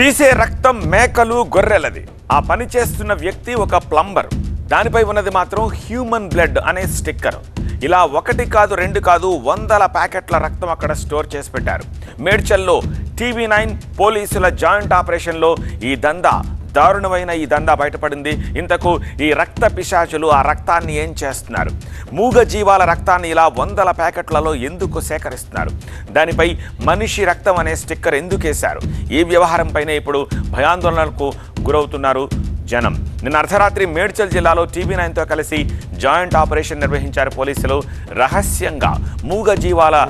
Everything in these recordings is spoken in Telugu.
తీసే రక్తం మేకలు గొర్రెలది. ఆ పని చేస్తున్న వ్యక్తి ఒక ప్లంబర్. దానిపై ఉన్నది మాత్రం హ్యూమన్ బ్లడ్ అనే స్టిక్కర్. ఇలా ఒకటి కాదు రెండు కాదు వందల ప్యాకెట్ల రక్తం అక్కడ స్టోర్ చేసి పెట్టారు. మేడ్చల్లో టీవీ నైన్ పోలీసుల జాయింట్ ఆపరేషన్లో ఈ దందా దారుణమైన ఈ దందా బయటపడింది. ఇంతకు ఈ రక్త పిశాచులు ఆ రక్తాన్ని ఏం చేస్తున్నారు? మూగ జీవాల రక్తాన్ని ఇలా వందల ప్యాకెట్లలో ఎందుకు సేకరిస్తున్నారు? దానిపై మనిషి రక్తం అనే స్టిక్కర్ ఎందుకు వేశారు? ఈ వ్యవహారంపైనే ఇప్పుడు భయాందోళనలకు గురవుతున్నారు జనం. నిన్న అర్ధరాత్రి మేడ్చల్ జిల్లాలో టీవీ నైన్తో కలిసి జాయింట్ ఆపరేషన్ నిర్వహించారు పోలీసులు. రహస్యంగా మూగ జీవాల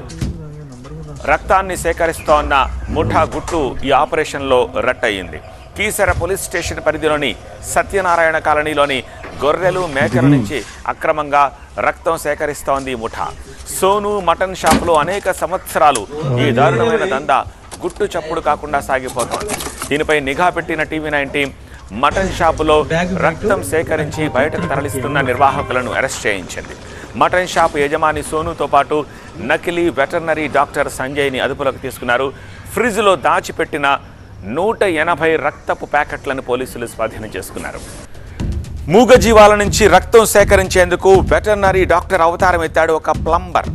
రక్తాన్ని సేకరిస్తోన్న ముఠా గుట్టు ఈ ఆపరేషన్లో రట్టయింది. కీసర పోలీస్ స్టేషన్ పరిధిలోని సత్యనారాయణ కాలనీలోని గొర్రెలు మేకల నుంచి అక్రమంగా రక్తం సేకరిస్తోంది ముఠా. సోను మటన్ షాపులో అనేక సంవత్సరాలు ఈ దారుణమైన దందా గుట్టు చప్పుడు కాకుండా సాగిపోతోంది. దీనిపై నిఘా పెట్టిన టీవీ నైన్ టీం మటన్ షాపులో రక్తం సేకరించి బయటకు తరలిస్తున్న నిర్వాహకులను అరెస్ట్ చేయించింది. మటన్ షాప్ యజమాని సోనుతో పాటు నకిలీ వెటర్నరీ డాక్టర్ సంజయ్ని అదుపులోకి తీసుకున్నారు. ఫ్రిడ్జ్లో దాచిపెట్టిన నూట ఎనభై రక్తపు ప్యాకెట్లను పోలీసులు స్వాధీనం చేసుకున్నారు. మూగజీవాల నుంచి రక్తం సేకరించేందుకు వెటర్నరీ డాక్టర్ అవతారం ఎత్తాడు ఒక ప్లంబర్.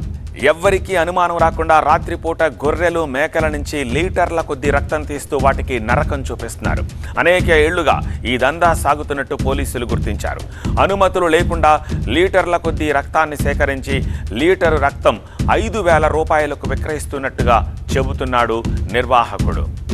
ఎవ్వరికీ అనుమానం రాకుండా రాత్రిపూట గొర్రెలు మేకల నుంచి లీటర్ల కొద్ది రక్తం తీస్తూ వాటికి నరకం చూపిస్తున్నారు. అనేక ఏళ్ళుగా ఈ దందా సాగుతున్నట్టు పోలీసులు గుర్తించారు. అనుమతులు లేకుండా లీటర్ల కొద్ది రక్తాన్ని సేకరించి లీటరు రక్తం ఐదు వేల రూపాయలకు విక్రయిస్తున్నట్టుగా చెబుతున్నాడు నిర్వాహకుడు.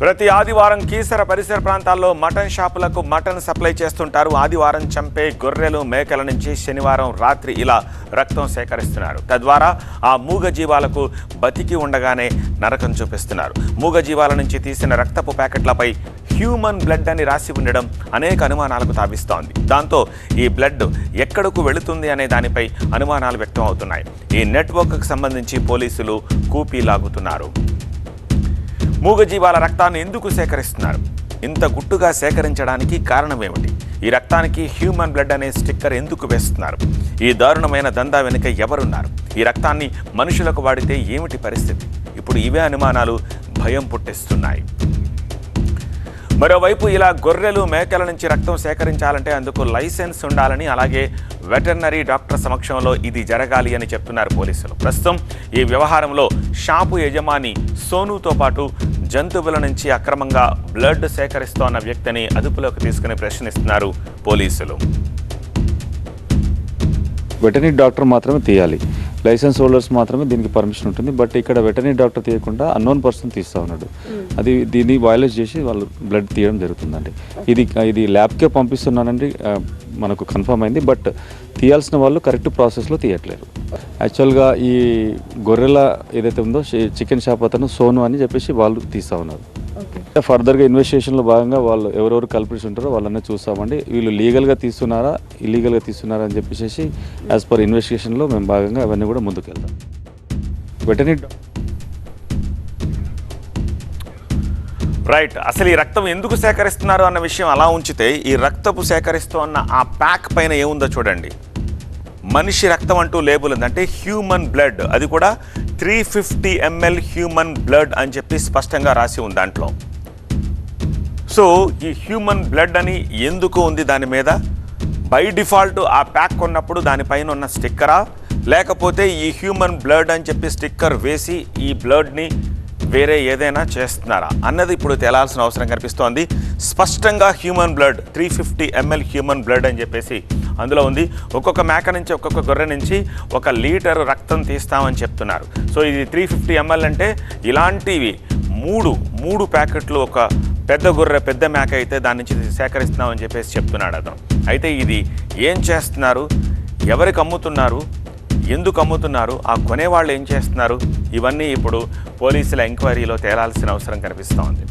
ప్రతి ఆదివారం కీసర పరిసర ప్రాంతాల్లో మటన్ షాపులకు మటన్ సప్లై చేస్తుంటారు. ఆదివారం చంపే గొర్రెలు మేకల నుంచి శనివారం రాత్రి ఇలా రక్తం సేకరిస్తున్నారు. తద్వారా ఆ మూగ జీవాలకు బతికి ఉండగానే నరకం చూపిస్తున్నారు. మూగ జీవాల నుంచి తీసిన రక్తపు ప్యాకెట్లపై హ్యూమన్ బ్లడ్ అని రాసి ఉండడం అనేక అనుమానాలకు తావిస్తోంది. దాంతో ఈ బ్లడ్ ఎక్కడకు వెళుతుంది అనే దానిపై అనుమానాలు వ్యక్తం అవుతున్నాయి. ఈ నెట్వర్క్కు సంబంధించి పోలీసులు కూపీ లాగుతున్నారు. మూగజీవాల రక్తాన్ని ఎందుకు సేకరిస్తున్నారు? ఇంత గుట్టుగా సేకరించడానికి కారణం ఏమిటి? ఈ రక్తానికి హ్యూమన్ బ్లడ్ అనే స్టిక్కర్ ఎందుకు వేస్తున్నారు? ఈ దారుణమైన దందా వెనుక ఎవరున్నారు? ఈ రక్తాన్ని మనుషులకు వాడితే ఏమిటి పరిస్థితి? ఇప్పుడు ఇవే అనుమానాలు భయం పుట్టిస్తున్నాయి. మరోవైపు ఇలా గొర్రెలు మేకల నుంచి రక్తం సేకరించాలంటే అందుకు లైసెన్స్ ఉండాలని అలాగే వెటర్నరీ డాక్టర్ సమక్షంలో ఇది జరగాలి అని చెప్తున్నారు పోలీసులు. ప్రస్తుతం ఈ వ్యవహారంలో షాపు యజమాని సోనుతో పాటు జంతువుల నుంచి అక్రమంగా బ్లడ్ సేకరిస్తోన్న వ్యక్తిని అదుపులోకి తీసుకుని ప్రశ్నిస్తున్నారు పోలీసులు. వెటర్నరీ డాక్టర్ మాత్రమే తీయాలి. లైసెన్స్ హోల్డర్స్ మాత్రమే దీనికి పర్మిషన్ ఉంటుంది. బట్ ఇక్కడ వెటర్నరీ డాక్టర్ తీయకుండా అన్నోన్ పర్సన్ తీస్తా ఉన్నాడు. అది దీన్ని వైలేట్ చేసి వాళ్ళు బ్లడ్ తీయడం జరుగుతుందండి. ఇది ఇది ల్యాబ్కే పంపిస్తున్నానండి. మనకు కన్ఫర్మ్ అయింది. బట్ తీయాల్సిన వాళ్ళు కరెక్ట్ ప్రాసెస్లో తీయట్లేరు. యాక్చువల్గా ఈ గొర్రెల ఏదైతే ఉందో చికెన్ షాప్ అతను సోను అని చెప్పేసి వాళ్ళు తీస్తా ఉన్నారు. ఫర్దర్గా ఇన్వెస్టిగేషన్లో భాగంగా వాళ్ళు ఎవరెవరు కల్పిట్స్ ఉంటారో వాళ్ళనే చూస్తామండి. వీళ్ళు లీగల్గా తీస్తున్నారా ఇల్లీగల్గా తీస్తున్నారా అని చెప్పేసి యాజ్ పర్ ఇన్వెస్టిగేషన్లో మేము భాగంగా అవన్నీ కూడా ముందుకెళ్తాం. వెటనీ రైట్ అసలు ఈ రక్తం ఎందుకు సేకరిస్తున్నారు అన్న విషయం అలా ఉంచితే ఈ రక్తపు సేకరిస్తూ అన్న ఆ ప్యాక్ పైన ఏముందో చూడండి. మనిషి రక్తం అంటూ లేబుల్ ఉంది. అంటే హ్యూమన్ బ్లడ్ అది కూడా three fifty ML human blood అని చెప్పి స్పష్టంగా రాసి ఉంది దాంట్లో. సో ఈ హ్యూమన్ బ్లడ్ అని ఎందుకు ఉంది దాని మీద? బై డిఫాల్ట్ ఆ ప్యాక్ కొన్నప్పుడు దానిపైన ఉన్న స్టిక్కరా? లేకపోతే ఈ హ్యూమన్ బ్లడ్ అని చెప్పి స్టిక్కర్ వేసి ఈ బ్లడ్ని వేరే ఏదైనా చేస్తున్నారా? అన్నది ఇప్పుడు తేలాల్సిన అవసరం కనిపిస్తోంది. స్పష్టంగా human blood three fifty ML human blood అని చెప్పేసి అందులో ఉంది. ఒక్కొక్క మేక నుంచి ఒక్కొక్క గొర్రె నుంచి ఒక లీటర్ రక్తం తీస్తామని చెప్తున్నారు. సో ఇది త్రీ ఫిఫ్టీ ఎంఎల్ అంటే ఇలాంటివి మూడు మూడు ప్యాకెట్లు ఒక పెద్ద గొర్రె పెద్ద మేక అయితే దాని నుంచి సేకరిస్తున్నామని చెప్పేసి చెప్తున్నాడు అతను. అయితే ఇది ఏం చేస్తున్నారు? ఎవరికి అమ్ముతున్నారు? ఎందుకు అమ్ముతున్నారు? ఆ కొనేవాళ్ళు ఏం చేస్తున్నారు? ఇవన్నీ ఇప్పుడు పోలీసుల ఎంక్వైరీలో తేలాల్సిన అవసరం కనిపిస్తోంది.